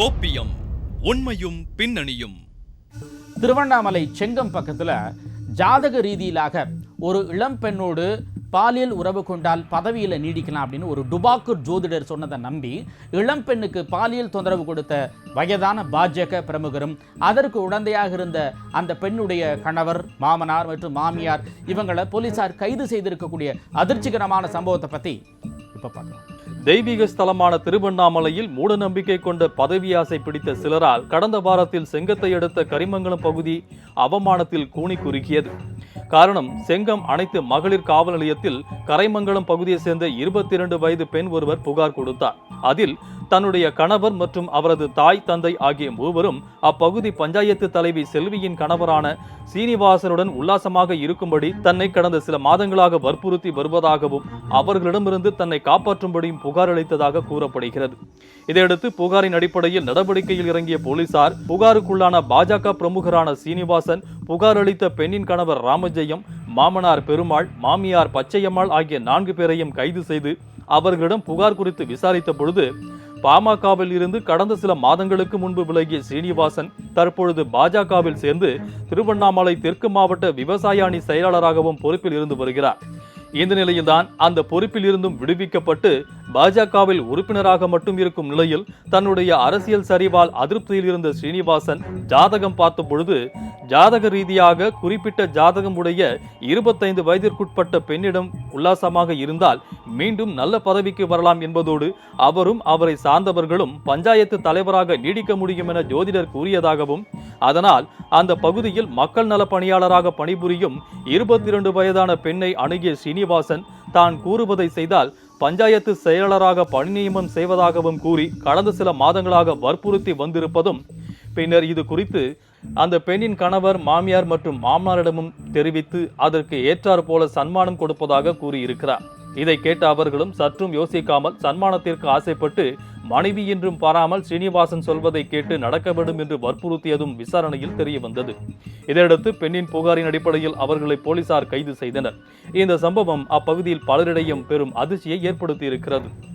கோப்பியம் உண்மையும் பின்னணியும். திருவண்ணாமலை செங்கம் பக்கத்துல ஜாதக ரீதியிலாக ஒரு இளம் பெண்ணோடு பாலியல் உறவு கொண்டால் பதவியில் நீடிக்கலாம் அப்படின்னு ஒரு டுபாக்கூர் ஜோதிடர் சொன்னதை நம்பி இளம் பெண்ணுக்கு பாலியல் தொந்தரவு கொடுத்த வயதான பாஜக பிரமுகரும் அதற்கு உடந்தையாக இருந்த அந்த பெண்ணுடைய கணவர் மாமனார் மற்றும் மாமியார் இவங்களை போலீசார் கைது செய்திருக்கக்கூடிய அதிர்ச்சிகரமான சம்பவத்தை பற்றி இப்போ பார்க்கலாம். தெய்வீக ஸ்தலமான திருவண்ணாமலையில் மூடநம்பிக்கை கொண்ட பதவி ஆசை பிடித்த சிலரால் கடந்த வாரத்தில் செங்கத்தை அடுத்த கரிமங்கலம் பகுதி அவமானத்தில் கூனி குறுகியது காரணம் செங்கம் அனைத்து மகளிர் காவல் நிலையத்தில் கரைமங்கலம் பகுதியை சேர்ந்த இருபத்தி இரண்டு வயது பெண் ஒருவர் புகார் கொடுத்தார். அதில் தன்னுடைய கணவர் மற்றும் அவரது தாய் தந்தை ஆகிய மூவரும் அப்பகுதி பஞ்சாயத்து தலைவி செல்வியின் கணவரான சீனிவாசனுடன் உல்லாசமாக இருக்கும்படி தன்னை கடந்த சில மாதங்களாக வற்புறுத்தி வருவதாகவும் அவர்களிடமிருந்து தன்னை காப்பாற்றும்படியும் புகார் அளித்ததாக கூறப்படுகிறது. இதையடுத்து புகாரின் அடிப்படையில் நடவடிக்கையில் இறங்கிய போலீசார் புகாருக்குள்ளான பாஜக பிரமுகரான சீனிவாசன் புகார் அளித்த பெண்ணின் கணவர் ராமஜெயம் மாமனார் பெருமாள் மாமியார் பச்சையம்மாள் ஆகிய நான்கு பேரையும் கைது செய்து அவர்களிடம் புகார் குறித்து விசாரித்த பொழுது பாமகவில் இருந்து கடந்த சில மாதங்களுக்கு முன்பு விலகிய சீனிவாசன் தற்பொழுது பாஜகவில் சேர்ந்து திருவண்ணாமலை தெற்கு மாவட்ட விவசாய அணி செயலாளராகவும் பொறுப்பில் இருந்து வருகிறார். இந்த நிலையில்தான் அந்த பொறுப்பில் இருந்தும் விடுவிக்கப்பட்டு பாஜகவில் உறுப்பினராக மட்டும் இருக்கும் நிலையில் தன்னுடைய அரசியல் சரிவால் அதிருப்தியில் இருந்த ஸ்ரீனிவாசன் ஜாதகம் பார்த்த பொழுது ஜாதக ரீதியாக குறிப்பிட்ட ஜாதகம் உடைய இருபத்தைந்து வயதிற்குட்பட்ட பெண்ணிடம் உல்லாசமாக இருந்தால் மீண்டும் நல்ல பதவிக்கு வரலாம் என்பதோடு அவரும் அவரை சார்ந்தவர்களும் பஞ்சாயத்து தலைவராக நீடிக்க முடியும் என ஜோதிடர் கூறியதாகவும் அதனால் அந்த பகுதியில் மக்கள் நல பணியாளராக பணிபுரியும் இருபத்தி இரண்டு வயதான பெண்ணை அணுகிய ஸ்ரீனிவாசன் தான் கூறுவதை செய்தால் பஞ்சாயத்து செயலாளராக பணி நியமனம் செய்வதாகவும் கூறி கடந்த சில மாதங்களாக வற்புறுத்தி வந்திருப்பதும் பின்னர் இது குறித்து அந்த பெண்ணின் கணவர் மாமியார் மற்றும் மாமனாரிடமும் தெரிவித்து அதற்கு ஏற்றாறு போல சன்மானம் கொடுப்பதாக கூறியிருக்கிறார். இதை கேட்ட அவர்களும் சற்றும் யோசிக்காமல் சன்மானத்திற்கு ஆசைப்பட்டு மனைவி என்றும் பாராமல் ஸ்ரீனிவாசன் சொல்வதை கேட்டு நடக்க வேண்டும் என்று வற்புறுத்தியதும் விசாரணையில் தெரிய வந்தது இதையடுத்து பெண்ணின் புகாரின் அடிப்படையில் அவர்களை போலீசார் கைது செய்தனர். இந்த சம்பவம் அப்பகுதியில் பலரிடையும் பெரும் அதிர்ச்சியை ஏற்படுத்தி இருக்கிறது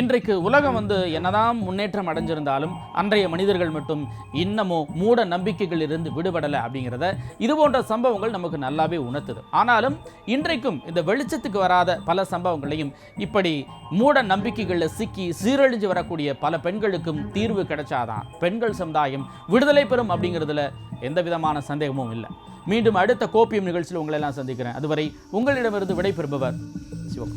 இன்றைக்கு உலகம் வந்து என்னதான் முன்னேற்றம் அடைஞ்சிருந்தாலும் அன்றைய மனிதர்கள் மட்டும் இன்னமும் மூட நம்பிக்கைகள் இருந்து விடுபடலை அப்படிங்கிறத இது போன்ற சம்பவங்கள் நமக்கு நல்லாவே உணர்த்துது. ஆனாலும் இன்றைக்கும் இந்த வெளிச்சத்துக்கு வராத பல சம்பவங்களையும் இப்படி மூட நம்பிக்கைகளில் சிக்கி சீரழிஞ்சு வரக்கூடிய பல பெண்களுக்கும் தீர்வு கிடைச்சாதான் பெண்கள் சமுதாயம் விடுதலை பெறும் அப்படிங்கிறதுல எந்த விதமான சந்தேகமும் இல்லை. மீண்டும் அடுத்த கோப்பியம் நிகழ்ச்சியில் உங்களெல்லாம் சந்திக்கிறேன். அதுவரை உங்களிடமிருந்து விடைபெறுபவர் しようか。